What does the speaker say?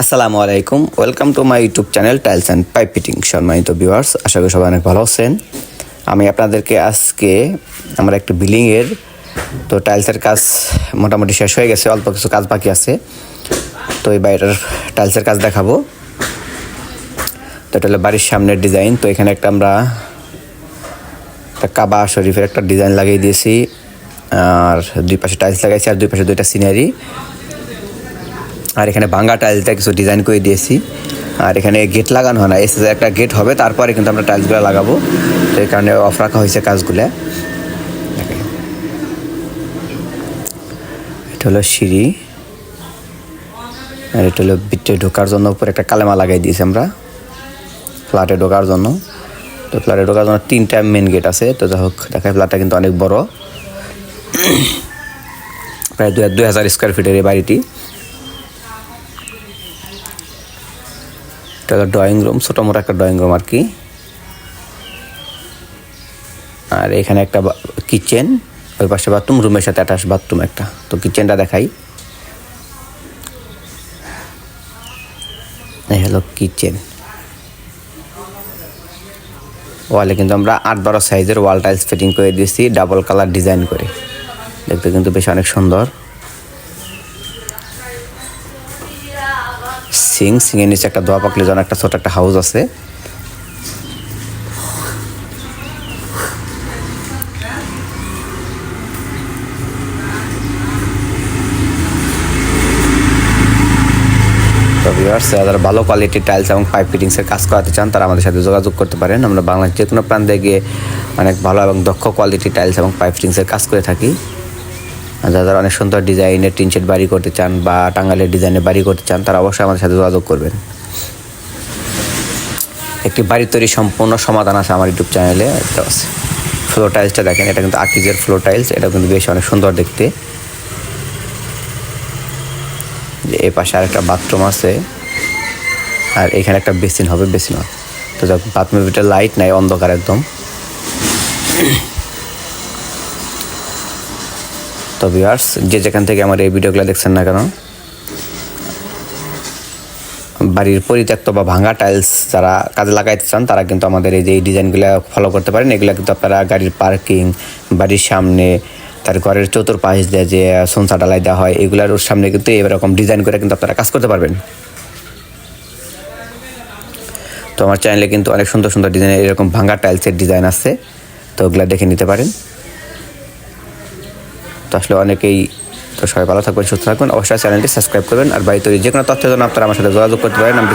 আসসালামু আলাইকুম welcome to my YouTube channel tiles and pipe fitting সম্মানিত ভিউয়ার্স আশা করি সবাই অনেক ভালো আছেন। আমি আপনাদেরকে আজকে আমার একটা বিল্ডিংয়ের তো টাইলসের কাজ মোটামুটি শেষ হয়ে গেছে, অল্প কিছু কাজ বাকি আছে। তো এই বাড়িটার টাইলসের কাজ দেখাবো। তো এটা হলো বাড়ির সামনের ডিজাইন তো এখানে একটা আমরা একটা কাবা শরীফের একটা ডিজাইন লাগিয়ে দিয়েছি। আর দুই পাশে টাইলস লাগাইছি, আর দুই পাশে দুইটা সিনারি আর এখানে ভাঙ্গা টাইলসটা কিছু ডিজাইন করে দিয়েছি। আর এখানে গেট লাগানো হয় না, এসে একটা গেট হবে, তারপরে কিন্তু আমরা টাইলসগুলো লাগাবো। তো এই কারণে অফ রাখা হয়েছে কাজগুলো। এটা হলো সিঁড়ি। আর এটা হলো বিটে ঢোকার জন্য উপরে একটা কালেমা লাগাই দিয়েছি আমরা। ফ্ল্যাটে ঢোকার জন্য। তো ফ্ল্যাটে ঢোকার জন্য তিনটা মেন গেট আছে। তো যাই হোক দেখায় ফ্ল্যাটটা কিন্তু অনেক বড়। প্রায় দুই হাজার স্কোয়ার ফিটের এই বাড়িটি। হলো ড্রয়িং রুম ছোটো মোটো একটা ড্রয়িং রুম আর কি। আর এখানে একটা কিচেন ওই পাশে বাথরুম রুমের সাথে অ্যাটাচ বাথরুম একটা। তো কিচেনটা দেখাই। এই হলো কিচেন ওয়ালে কিন্তু আমরা আট বারো সাইজের ওয়াল টাইলস ফিটিং করে দিয়েছি ডাবল কালার ডিজাইন করে। দেখতে কিন্তু বেশ অনেক সুন্দর। সিং, সিংয়ের নিচে একটা দোয়া পাকলে যেন একটা ছোট একটা হাউস আছে। যারা ভালো কোয়ালিটির টাইলস এবং পাইপ ফিটিংসের কাজ করাতে চান, তারা আমাদের সাথে যোগাযোগ করতে পারেন। আমরা বাংলাদেশ যে কোনো প্রান্তে গিয়ে অনেক ভালো এবং দক্ষ কোয়ালিটির টাইলস এবং পাইপ ফিটিংসের কাজ করে থাকি। আর যারা অনেক সুন্দর ডিজাইনের টিনশেড বাড়ি করতে চান বা টাঙ্গালের ডিজাইনের বাড়ি করতে চান, তারা অবশ্যই আমাদের সাথে যোগাযোগ করবেন। একটি বাড়ি তৈরি সম্পূর্ণ সমাধান আছে আমার ইউটিউব চ্যানেলে আছে। ফ্লোর টাইলসটা দেখেন, এটা কিন্তু আকিজের ফ্লোর টাইলস এটা কিন্তু বেশ অনেক সুন্দর দেখতে। যে এ পাশে আর একটা বাথরুম আছে, আর এখানে একটা বেসিন হবে বেসিন তো বাথরুমের ভিতরে লাইট নাই, অন্ধকার একদম। তো ভিউয়ার্স যে যেখান থেকে আমার এই ভিডিওগুলো দেখছেন না কেন, বাড়ির পরিত্যক্ত বা ভাঙা টাইলস যারা কাজে লাগাইতে চান, তারা কিন্তু আমাদের এই যে ডিজাইনগুলো ফলো করতে পারেন। এগুলো কিন্তু আপনারা গাড়ির পার্কিং বাড়ির সামনে, তার ঘরের চতুর্পাশ দিয়ে যে সোনসা ডালাই দেওয়া হয়, এগুলোর সামনে কিন্তু এরকম ডিজাইন করে কিন্তু আপনারা কাজ করতে পারবেন। তো আমার চ্যানেলে কিন্তু অনেক সুন্দর সুন্দর ডিজাইন এরকম ভাঙা টাইলসের ডিজাইন আছে, তো ওগুলো দেখে নিতে পারেন। তো আসলে অনেকেই তো সবাই ভালো থাকবেন, সুস্থ থাকবেন। অবশ্যই চ্যানেলটি সাবস্ক্রাইব করবেন। আর বাড়ি তৈরি যে কোনো তথ্যের জন্য আপনারা আমার সাথে যোগাযোগ করতে পারেন। আমি